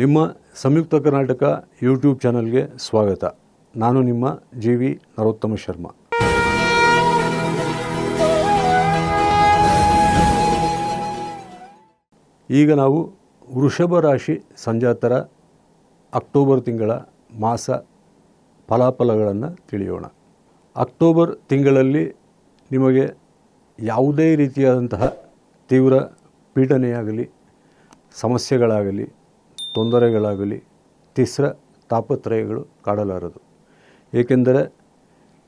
ನಿಮ್ಮ ಸಂಯುಕ್ತ ಕರ್ನಾಟಕ ಯೂಟ್ಯೂಬ್ ಚಾನಲ್ಗೆ ಸ್ವಾಗತ. ನಾನು ನಿಮ್ಮ ಜಿ ವಿ ನರೋತ್ತಮ ಶರ್ಮಾ. ಈಗ ನಾವು ವೃಷಭ ರಾಶಿ ಸಂಜಾತರ ಅಕ್ಟೋಬರ್ ತಿಂಗಳ ಮಾಸ ಫಲಾಫಲಗಳನ್ನು ತಿಳಿಯೋಣ. ಅಕ್ಟೋಬರ್ ತಿಂಗಳಲ್ಲಿ ನಿಮಗೆ ಯಾವುದೇ ರೀತಿಯಾದಂತಹ ತೀವ್ರ ಪೀಡನೆಯಾಗಲಿ, ಸಮಸ್ಯೆಗಳಾಗಲಿ ತೊಂದರೆಗಳಾಗಲಿ ತಿಸ್ರ ತಾಪತ್ರಯಗಳು ಕಾಡಲಾರದು. ಏಕೆಂದರೆ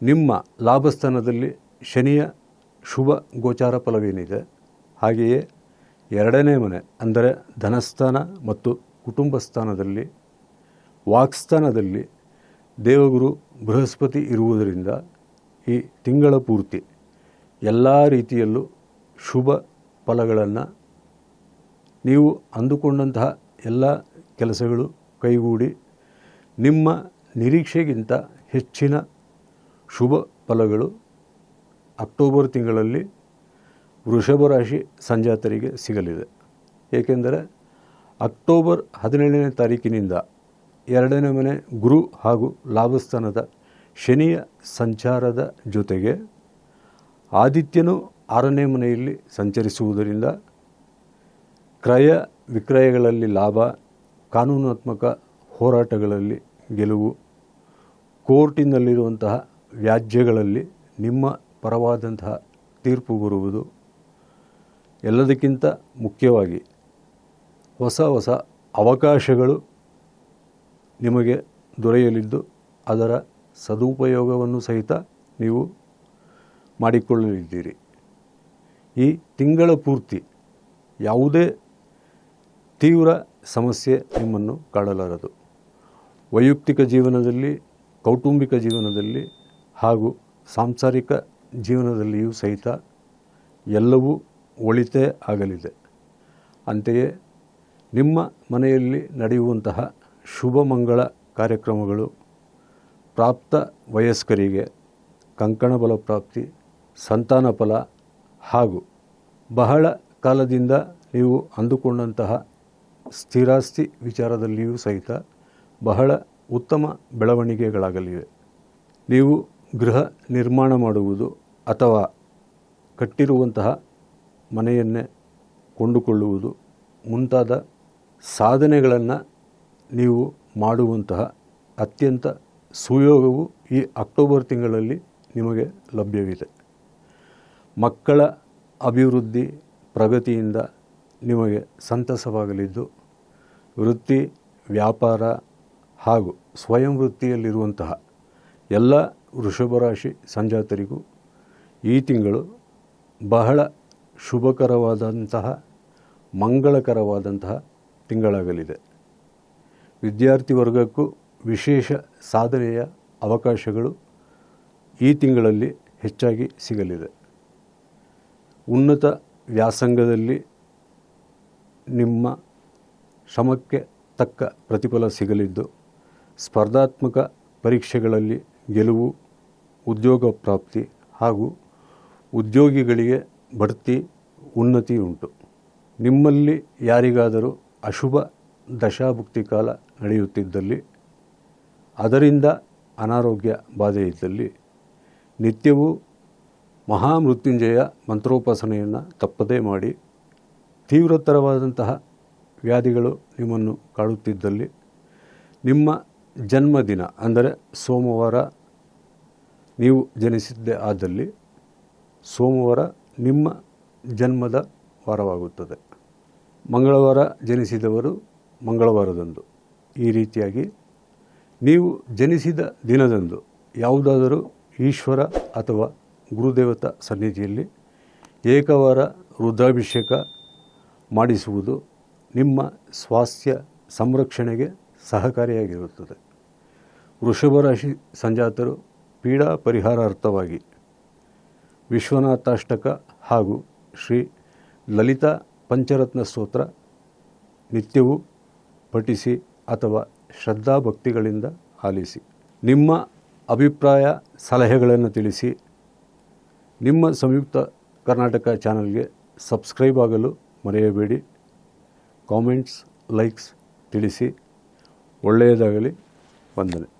ನಿಮ್ಮ ಲಾಭಸ್ಥಾನದಲ್ಲಿ ಶನಿಯ ಶುಭ ಗೋಚಾರ ಫಲವೇನಿದೆ? ಹಾಗೆಯೇ ಎರಡನೇ ಮನೆ, ಅಂದರೆ ಧನಸ್ಥಾನ ಮತ್ತು ಕುಟುಂಬ ಸ್ಥಾನದಲ್ಲಿ ವಾಕ್ಸ್ಥಾನದಲ್ಲಿ ದೇವಗುರು ಬೃಹಸ್ಪತಿ ಇರುವುದರಿಂದ ಈ ತಿಂಗಳ ಪೂರ್ತಿ ಎಲ್ಲ ರೀತಿಯಲ್ಲೂ ಶುಭ ಫಲಗಳನ್ನು ನೀವು ಅಂದುಕೊಂಡಂತಹ ಎಲ್ಲ ಕೆಲಸಗಳು ಕೈಗೂಡಿ ನಿಮ್ಮ ನಿರೀಕ್ಷೆಗಿಂತ ಹೆಚ್ಚಿನ ಶುಭ ಫಲಗಳು ಅಕ್ಟೋಬರ್ ತಿಂಗಳಲ್ಲಿ ವೃಷಭ ರಾಶಿ ಸಂಜಾತರಿಗೆ ಸಿಗಲಿದೆ. ಏಕೆಂದರೆ ಅಕ್ಟೋಬರ್ ಹದಿನೇಳನೇ ತಾರೀಕಿನಿಂದ ಎರಡನೇ ಮನೆ ಗುರು ಹಾಗೂ ಲಾಭಸ್ಥಾನದ ಶನಿಯ ಸಂಚಾರದ ಜೊತೆಗೆ ಆದಿತ್ಯನು ಆರನೇ ಮನೆಯಲ್ಲಿ ಸಂಚರಿಸುವುದರಿಂದ ಕ್ರಯ ವಿಕ್ರಯಗಳಲ್ಲಿ ಲಾಭ ಕಾನೂನಾತ್ಮಕ ಹೋರಾಟಗಳಲ್ಲಿ ಗೆಲುವು, ಕೋರ್ಟಿನಲ್ಲಿರುವಂತಹ ವ್ಯಾಜ್ಯಗಳಲ್ಲಿ ನಿಮ್ಮ ಪರವಾದಂತಹ ತೀರ್ಪು ಬರುವುದು ಎಲ್ಲದಕ್ಕಿಂತ ಮುಖ್ಯವಾಗಿ ಹೊಸ ಹೊಸ ಅವಕಾಶಗಳು ನಿಮಗೆ ದೊರೆಯಲಿದ್ದು ಅದರ ಸದುಪಯೋಗವನ್ನು ಸಹಿತ ನೀವು ಮಾಡಿಕೊಳ್ಳಲಿದ್ದೀರಿ. ಈ ತಿಂಗಳ ಪೂರ್ತಿ ಯಾವುದೇ ತೀವ್ರ ಸಮಸ್ಯೆ ನಿಮ್ಮನ್ನು ಕಾಡಲಾರದು. ವೈಯಕ್ತಿಕ ಜೀವನದಲ್ಲಿ, ಕೌಟುಂಬಿಕ ಜೀವನದಲ್ಲಿ ಹಾಗೂ ಸಾಂಸಾರಿಕ ಜೀವನದಲ್ಲಿಯೂ ಸಹಿತ ಎಲ್ಲವೂ ಒಳಿತೇ ಆಗಲಿದೆ. ಅಂತೆಯೇ ನಿಮ್ಮ ಮನೆಯಲ್ಲಿ ನಡೆಯುವಂತಹ ಶುಭ ಮಂಗಳ ಕಾರ್ಯಕ್ರಮಗಳು, ಪ್ರಾಪ್ತ ವಯಸ್ಕರಿಗೆ ಕಂಕಣ ಬಲ ಪ್ರಾಪ್ತಿ, ಸಂತಾನ ಫಲ ಹಾಗೂ ಬಹಳ ಕಾಲದಿಂದ ನೀವು ಅಂದುಕೊಂಡಂತಹ ಸ್ಥಿರಾಸ್ತಿ ವಿಚಾರದಲ್ಲಿಯೂ ಸಹಿತ ಬಹಳ ಉತ್ತಮ ಬೆಳವಣಿಗೆಗಳಾಗಲಿವೆ. ನೀವು ಗೃಹ ನಿರ್ಮಾಣ ಮಾಡುವುದು ಅಥವಾ ಕಟ್ಟಿರುವಂತಹ ಮನೆಯನ್ನೇ ಕೊಂಡುಕೊಳ್ಳುವುದು ಮುಂತಾದ ಸಾಧನೆಗಳನ್ನು ನೀವು ಮಾಡುವಂತಹ ಅತ್ಯಂತ ಸುಯೋಗವು ಈ ಅಕ್ಟೋಬರ್ ತಿಂಗಳಲ್ಲಿ ನಿಮಗೆ ಲಭ್ಯವಿದೆ. ಮಕ್ಕಳ ಅಭಿವೃದ್ಧಿ ಪ್ರಗತಿಯಿಂದ ನಿಮಗೆ ಸಂತಸವಾಗಲಿದ್ದು ವೃತ್ತಿ, ವ್ಯಾಪಾರ ಹಾಗೂ ಸ್ವಯಂ ವೃತ್ತಿಯಲ್ಲಿರುವಂತಹ ಎಲ್ಲ ವೃಷಭ ರಾಶಿ ಸಂಜಾತರಿಗೂ ಈ ತಿಂಗಳು ಬಹಳ ಶುಭಕರವಾದಂತಹ, ಮಂಗಳಕರವಾದಂತಹ ತಿಂಗಳಾಗಲಿದೆ. ವಿದ್ಯಾರ್ಥಿ ವರ್ಗಕ್ಕೂ ವಿಶೇಷ ಸಾಧನೆಯ ಅವಕಾಶಗಳು ಈ ತಿಂಗಳಲ್ಲಿ ಹೆಚ್ಚಾಗಿ ಸಿಗಲಿದೆ. ಉನ್ನತ ವ್ಯಾಸಂಗದಲ್ಲಿ ನಿಮ್ಮ ಶ್ರಮಕ್ಕೆ ತಕ್ಕ ಪ್ರತಿಫಲ ಸಿಗಲಿದ್ದು, ಸ್ಪರ್ಧಾತ್ಮಕ ಪರೀಕ್ಷೆಗಳಲ್ಲಿ ಗೆಲುವು, ಉದ್ಯೋಗ ಪ್ರಾಪ್ತಿ ಹಾಗೂ ಉದ್ಯೋಗಿಗಳಿಗೆ ಬಡ್ತಿ, ಉನ್ನತಿ ಉಂಟು. ನಿಮ್ಮಲ್ಲಿ ಯಾರಿಗಾದರೂ ಅಶುಭ ದಶಾಭುಕ್ತಿ ಕಾಲ ನಡೆಯುತ್ತಿದ್ದಲ್ಲಿ, ಅದರಿಂದ ಅನಾರೋಗ್ಯ ಬಾಧೆ ಇದ್ದಲ್ಲಿ ನಿತ್ಯವೂ ಮಹಾಮೃತ್ಯುಂಜಯ ಮಂತ್ರೋಪಾಸನೆಯನ್ನು ತಪ್ಪದೇ ಮಾಡಿ, ತೀವ್ರತರವಾದಂತಹ ವ್ಯಾಧಿಗಳು ನಿಮ್ಮನ್ನು ಕಾಡುತ್ತಿದ್ದಲ್ಲಿ ನಿಮ್ಮ ಜನ್ಮದಿನ, ಅಂದರೆ ಸೋಮವಾರ ನೀವು ಜನಿಸಿದ್ದೇ ಆದಲ್ಲಿ ಸೋಮವಾರ ನಿಮ್ಮ ಜನ್ಮದ ವಾರವಾಗುತ್ತದೆ. ಮಂಗಳವಾರ ಜನಿಸಿದವರು ಮಂಗಳವಾರದಂದು. ಈ ರೀತಿಯಾಗಿ ನೀವು ಜನಿಸಿದ ದಿನದಂದು ಯಾವುದಾದರೂ ಈಶ್ವರ ಅಥವಾ ಗುರುದೇವತಾ ಸನ್ನಿಧಿಯಲ್ಲಿ ಏಕವಾರ ರುದ್ರಾಭಿಷೇಕ ಮಾಡಿಸುವುದು ನಿಮ್ಮ ಸ್ವಾಸ್ಥ್ಯ ಸಂರಕ್ಷಣೆಗೆ ಸಹಕಾರಿಯಾಗಿರುತ್ತದೆ. ವೃಷಭ ರಾಶಿ ಸಂಜಾತರು ಪೀಡಾ ಪರಿಹಾರಾರ್ಥವಾಗಿ ವಿಶ್ವನಾಥಾಷ್ಟಕ ಹಾಗೂ ಶ್ರೀ ಲಲಿತಾ ಪಂಚರತ್ನ ಸ್ತೋತ್ರ ನಿತ್ಯವೂ ಪಠಿಸಿ ಅಥವಾ ಶ್ರದ್ಧಾಭಕ್ತಿಗಳಿಂದ ಆಲಿಸಿ. ನಿಮ್ಮ ಅಭಿಪ್ರಾಯ, ಸಲಹೆಗಳನ್ನು ತಿಳಿಸಿ. ನಿಮ್ಮ ಸಂಯುಕ್ತ ಕರ್ನಾಟಕ ಚಾನಲ್ಗೆ ಸಬ್ಸ್ಕ್ರೈಬ್ ಆಗಲು ಮರೆಯಬೇಡಿ. ಕಾಮೆಂಟ್ಸ್ ಲೈಕ್ಸ್ ತಿಳಿಸಿ ಒಳ್ಳೆಯದಾಗಲಿ. ವಂದನೆ.